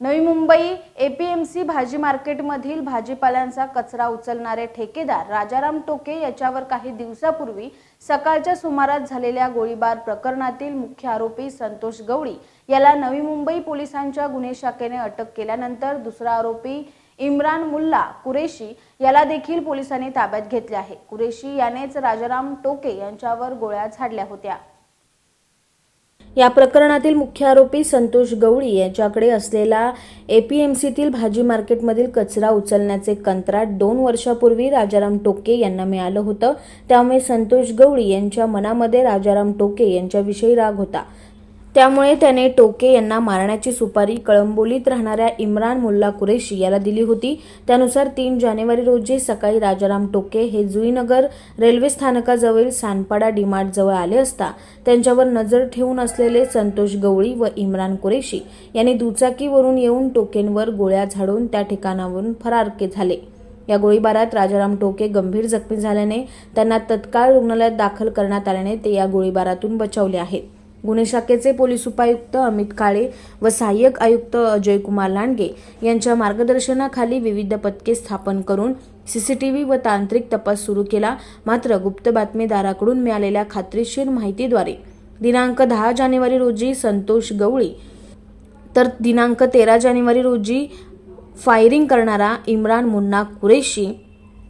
Navi Mumbai APMC भाजी मार्केटमधील भाजीपाल्यांचा कचरा उचलणारे ठेकेदार राजाराम टोके याच्यावर काही दिवसापूर्वी सकाळच्या सुमारास झालेल्या गोळीबार प्रकरणातील मुख्य आरोपी संतोष गवळी याला नवी मुंबई पोलिसांच्या गुन्हे शाखेने अटक केल्यानंतर दुसरा आरोपी इम्रान मुल्ला कुरेशी याला देखील पोलिसांनी ताब्यात घेतले आहे. कुरेशी यानेच राजाराम टोके यांच्यावर गोळ्या झाडल्या होत्या. या प्रकरणातील मुख्य आरोपी संतोष गवळी यांच्याकडे असलेला एपीएमसीतील भाजी मार्केटमधील कचरा उचलण्याचे कंत्राट दोन वर्षापूर्वी राजाराम टोके यांना मिळालं होतं. त्यामुळे संतोष गवळी यांच्या मनामध्ये राजाराम टोके यांच्याविषयी राग होता. त्यामुळे त्याने टोके यांना मारण्याची सुपारी कळंबोलीत राहणाऱ्या इम्रान मुल्ला कुरेशी याला दिली होती. त्यानुसार तीन जानेवारी रोजी सकाळी राजाराम टोके हे जुईनगर रेल्वे स्थानकाजवळील सानपाडा डीमार्टजवळ आले असता त्यांच्यावर नजर ठेवून असलेले संतोष गवळी व इम्रान कुरेशी यांनी दुचाकीवरून येऊन टोकेंवर गोळ्या झाडून त्या ठिकाणावरून फरारके झाले. या गोळीबारात राजाराम टोके गंभीर जखमी झाल्याने त्यांना तत्काळ रुग्णालयात दाखल करण्यात आल्याने ते या गोळीबारातून बचावले आहेत. गुन्हे शाखेचे पोलीस उपायुक्त अमित काळे व सहाय्यक आयुक्त अजयकुमार लांडगे यांच्या मार्गदर्शनाखाली विविध पथके स्थापन करून सीसीटीव्ही व तांत्रिक तपास सुरू केला. मात्र गुप्त बातमीदाराकडून मिळालेल्या खात्रीशीर माहितीद्वारे दिनांक दहा जानेवारी रोजी संतोष गवळी तर दिनांक तेरा जानेवारी रोजी फायरिंग करणारा इम्रान मुन्ना कुरेशी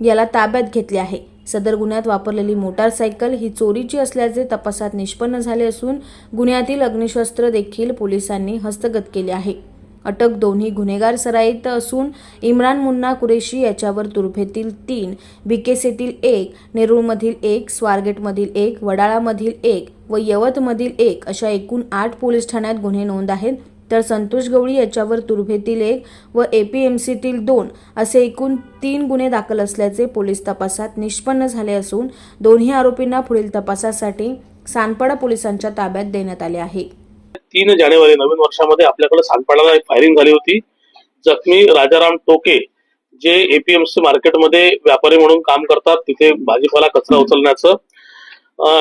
याला ताब्यात घेतले आहे. सदर गुन्ह्यात वापरलेली मोटारसायकल ही चोरीची असल्याचे तपासात निष्पन्न झाले असून गुन्ह्यातील अग्निशस्त्र देखील पोलिसांनी हस्तगत केले आहे. अटक दोन्ही गुन्हेगार सराईत असून इम्रान मुन्ना कुरेशी याच्यावर तुर्भेतील तीन बिकेसेतील एक नेरूळमधील एक स्वारगेटमधील एक वडाळामधील एक व यवतमधील एक अशा एकूण आठ पोलीस ठाण्यात गुन्हे नोंद आहेत. तर संतोष गवळी याच्यावर तुर्भेतील एक व एपीएमसीतील दोन असे एकूण तीन गुन्हे दाखल असल्याचे पोलीस तपासात निष्पन्न झाले असून दोन्ही आरोपींना पुढील तपासासाठी सानपाडा पोलिसांच्या ताब्यात देण्यात आले आहे. तीन जानेवारी नवीन वर्षामध्ये आपल्याकडे सानपाड्याला एक फायरिंग झाली होती. जखमी राजाराम टोके जे एपीएमसी मार्केटमध्ये व्यापारी म्हणून काम करतात तिथे भाजीपाला कचरा उचलण्याचं.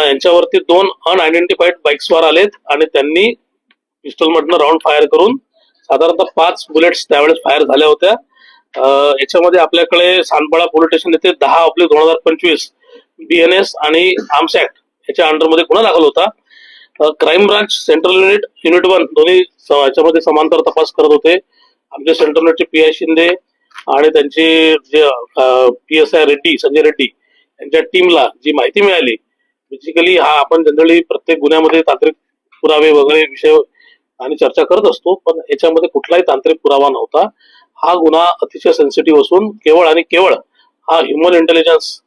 यांच्यावरती दोन अनआयडेंटिफाईड बाईक्सवर आलेत आणि त्यांनी पिस्टल मधनं राऊंड फायर करून साधारणतः पाच बुलेट्स त्यावेळेस फायर झाल्या होत्या. याच्यामध्ये आपल्याकडे सानपाडा पोलीस स्टेशन येथे दहा आपले दोन हजार पंचवीस बीएनएस आणि आर्म्स ऍक्ट याच्या अंडरमध्ये गुन्हा दाखल होता. Crime branch central unit unit one दोन्ही याच्यामध्ये समांतर तपास करत होते. आमचे सेंट्रल युनिटचे पी आय शिंदे आणि त्यांचे जे P S I Reddy Sanjay Reddy यांच्या टीमला जी माहिती मिळाली बेसिकली हा आपण जनरली प्रत्येक गुन्ह्यामध्ये तांत्रिक पुरावे वगैरे विषय आणि चर्चा करत असतो पण याच्यामध्ये कुठलाही तांत्रिक पुरावा नव्हता. हा गुन्हा अतिशय सेन्सिटिव्ह असून केवळ आणि केवळ हा ह्युमन इंटेलिजन्स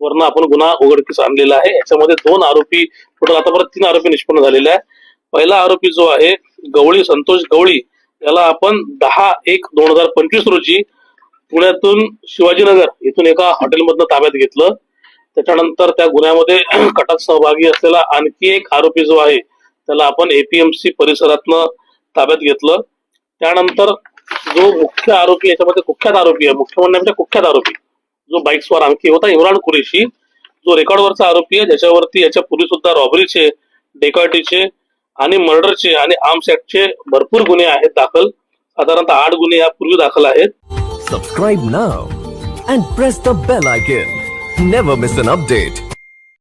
वरनं आपण गुन्हा उघडकीस आणलेला आहे. याच्यामध्ये दोन आरोपी टोटल आतापर्यंत तीन आरोपी निष्पन्न झालेले आहे पहिला आरोपी जो आहे गवळी संतोष गवळी याला आपण दहा एक दोन हजार पंचवीस रोजी पुण्यातून शिवाजीनगर इथून एका हॉटेलमधनं ताब्यात घेतलं. त्याच्यानंतर त्या गुन्ह्यामध्ये कटात सहभागी असलेला आणखी एक आरोपी जो आहे त्याला आपण एपीएमसी परिसरातनं ताब्यात घेतलं. त्यानंतर जो मुख्य आरोपी याच्यामध्ये कुख्यात आरोपी आहे मुख्य म्हणजे कुख्यात आरोपी जो बाईक्सवर आणखी होता इम्रान कुरेशी. जो रेकॉर्डवरचा आरोपी आहे ज्याच्यावरती याच्या पूर्वी सुद्धा रॉबरीचे डेकॉटीचे आणि मर्डरचे आणि आर्म्स ऍक्टचे भरपूर गुन्हे आहेत दाखल. साधारणतः आठ गुन्हे यापूर्वी दाखल आहेत. Subscribe now and press the bell icon never miss an update